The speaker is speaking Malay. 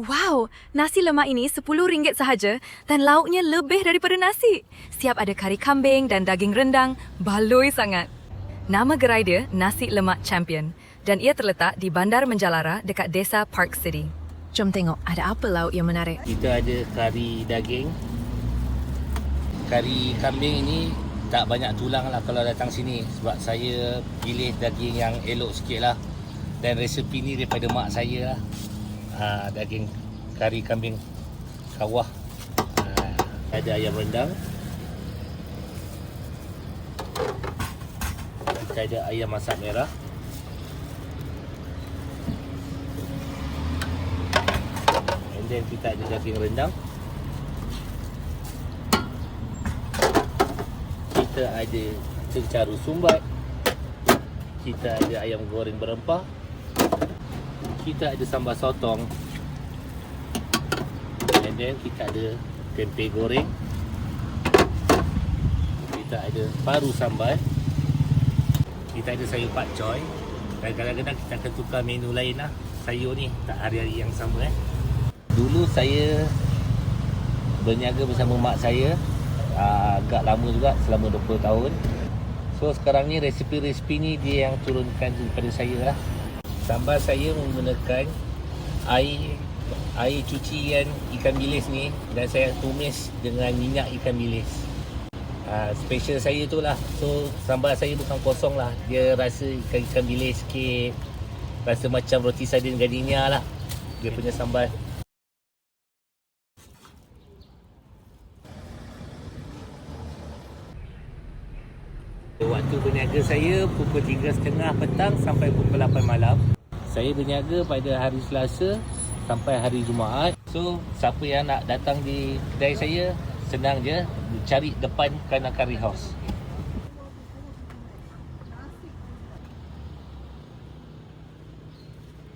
Wow, nasi lemak ini RM10 sahaja dan lauknya lebih daripada nasi. Siap ada kari kambing dan daging rendang, baloi sangat. Nama gerai dia Nasi Lemak Champion dan ia terletak di Bandar Menjalara dekat Desa Park City. Jom tengok ada apa lauk yang menarik. Kita ada kari daging. Kari kambing ini tak banyak tulang lah kalau datang sini sebab saya pilih daging yang elok sikit lah. Dan resepi ni daripada mak saya lah. Ha, daging kari kambing kawah. Ha, ada ayam rendang. Kita ada ayam masak merah. And then kita ada daging rendang. Kita ada cencaru sumbat. Kita ada ayam goreng berempah. Kita ada sambal sotong. And then kita ada tempe goreng. Kita ada paru sambal. Kita ada sayur pak choy. Dan kadang-kadang kita akan tukar menu lain lah. Sayur ni tak hari-hari yang sama eh. Dulu saya berniaga bersama mak saya uh, agak lama juga selama 20 tahun. So sekarang ni resipi-resipi ni dia yang turunkan daripada saya lah. Sambal saya menggunakan air air cucian ikan bilis ni. Dan saya tumis dengan minyak ikan bilis. Uh, special saya tu lah. So sambal saya bukan kosong lah. Dia rasa ikan-ikan bilis sikit. Rasa macam roti sardin gardenia lah. Dia punya sambal Waktu berniaga saya pukul 3.30 petang sampai pukul 8 malam. Saya berniaga pada hari Selasa sampai hari Jumaat. So, siapa yang nak datang di kedai saya, senang je cari depan Kana Curry House.